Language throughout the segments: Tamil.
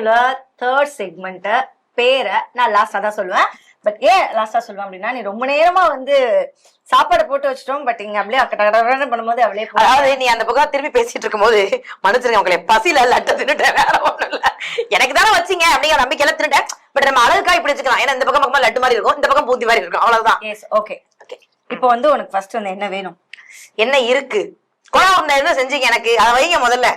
பர்டிகுலர் தேர்ட் செக்மெண்ட் பேரை நான் லாஸ்டா தான் சொல்லுவேன். பட் ஏன் லாஸ்டா சொல்லுவேன் அப்படின்னா நீ ரொம்ப நேரமா வந்து சாப்பாடு போட்டு வச்சிட்டோம் பட் இங்க அப்படியே அக்கட கடன்னு பண்ணும்போது அப்படியே அதாவது நீ அந்த பக்கம் திரும்பி பேசிட்டு இருக்கும்போது மனுஷங்க உங்களை பசியில லட்ட தின்னுட்டேன் வேற ஒண்ணும் இல்ல. எனக்கு தானே வச்சீங்க அப்படிங்கிற நம்பிக்கையில தின்னுட்டேன் பட் நம்ம அழகுக்கா இப்படி வச்சுக்கலாம். ஏன்னா இந்த பக்கம் பக்கமா லட்டு மாதிரி இருக்கும் இந்த பக்கம் பூந்தி மாதிரி இருக்கும் அவ்வளவுதான். எஸ் ஓகே ஓகே இப்போ வந்து உனக்கு ஃபர்ஸ்ட் வந்து என்ன வேணும்? என்ன இருக்கு? கொலா உருண்டை என்ன செஞ்சீங்க எனக்கு? அதை வைங்க முதல்ல.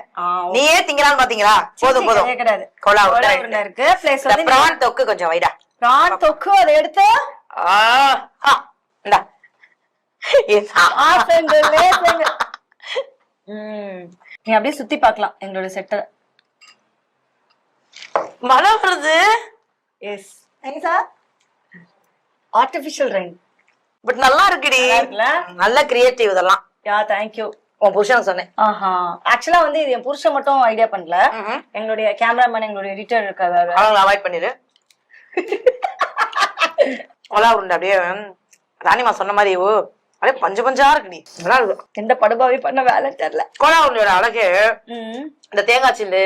நீயே திங்கலான்னு பாத்தீங்களா? போதும் போதும். கிடையாது, கொலா உருண்டை. இருக்கு. பிளேஸ் வந்து பிரான் தொக்கு கொஞ்சம் வைடா. பிரான் தொக்கு அதை எடுத்து இந்தா. நீ அப்படியே சுத்தி பார்க்கலாம் எங்களோட செட்டை. மழை வருது. Yes sir artificial rain but நல்லா இருக்குடி. நல்லா கிரியேட்டிவ் இதெல்லாம். யா தேங்க்யூ உன் புருஷனுக்கு சொன்னேன். ஆக்சுவலா வந்து இது என் புருஷன் மட்டும் ஐடியா பண்ணல. எங்களுடைய கேமராமேன் எங்களுடைய எடிட்டர் இருக்காரு. அவங்கள அவாய்ட் பண்ணிடு கொலா உருண்டை அப்படியே ராணிமா சொன்ன மாதிரி ஓ அப்படியே பஞ்சு பஞ்சா இருக்குடி நல்லா இருக்கு. எந்த படுபாவி பண்ண வேலை தெரியல. கொலா உருண்டையோட அழகு இந்த தேங்காய் சில்லு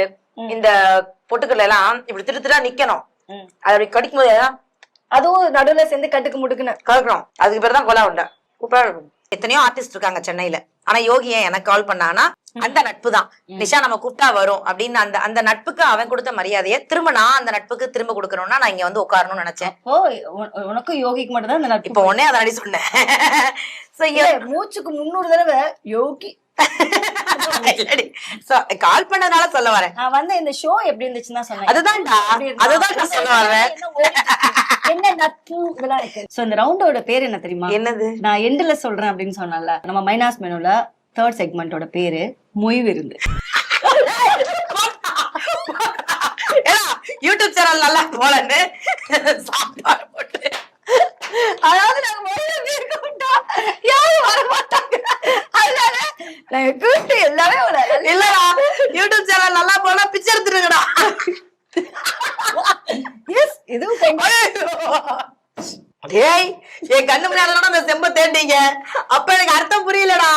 இந்த பொட்டுக்கல்ல எல்லாம் இப்படி திரு திரா நிக்கணும். அது அப்படி கடிக்கும் போது அதுவும் நடுவுல சேர்ந்து கட்டுக்கு முடுக்குன்னு. கலக்கணும். அதுக்கு பேர் தான் கொலா உருண்டை. சூப்பரா இருக்கும். எத்தனையோ ஆர்டிஸ்ட் இருக்காங்க சென்னையில. ஆனா யோகி ஏன் எனக்கு கால் பண்ணானா அந்த நட்பு தான் நிஷா நம்ம கூப்பிட்டா வரும் அப்படின்னு அந்த அந்த நட்புக்கு அவன் கொடுத்த மரியாதையை திரும்ப நான் அந்த நட்புக்கு திரும்ப கொடுக்கணும்னா நான் இங்க வந்து உட்காரணும்னு நினைச்சேன். ஓ உன- உனக்கும் யோகிக்கு மட்டும் தான் நட்பு இப்போ உடனே அதை அடி சொன்னேன். மூச்சுக்கு முன்னூறு தடவை யோகி. கால் பண்ணதுனால சொல்ல வரேன். நான் வந்து இந்த ஷோ எப்படி இருந்துச்சுன்னு சொன்னேன். அதுதான்டா? அதுதான் சொல்ல வரேன். இதெல்லாம் இருக்கு சோ இந்த ரவுண்டோட பேர் என்ன தெரியுமா? என்னது? நான் எண்டுல சொல்றேன் அப்படின்னு சொன்னேன்ல. நம்ம மைனாஸ் மெனுல தேர்ட் செக்மெண்டோட பேரு மொய் விருந்து யூடியூப் சேனல் நல்லா போலன்னு சாப்பாடு போட்டு. அதாவது நாங்க வீட்டுக்கு கூப்பிட்டா யாரும் வர மாட்டாங்க. அதனால நாங்க கூப்பிட்டு எல்லாமே இல்லடா யூடியூப் சேனல் நல்லா போனா பிச்சை எடுத்துருங்கடா எஸ் இதுவும் டேய் என் கண்ணு முன்னாடி அந்த செம்ப தேடிங்க அப்ப எனக்கு அர்த்தம் புரியலடா.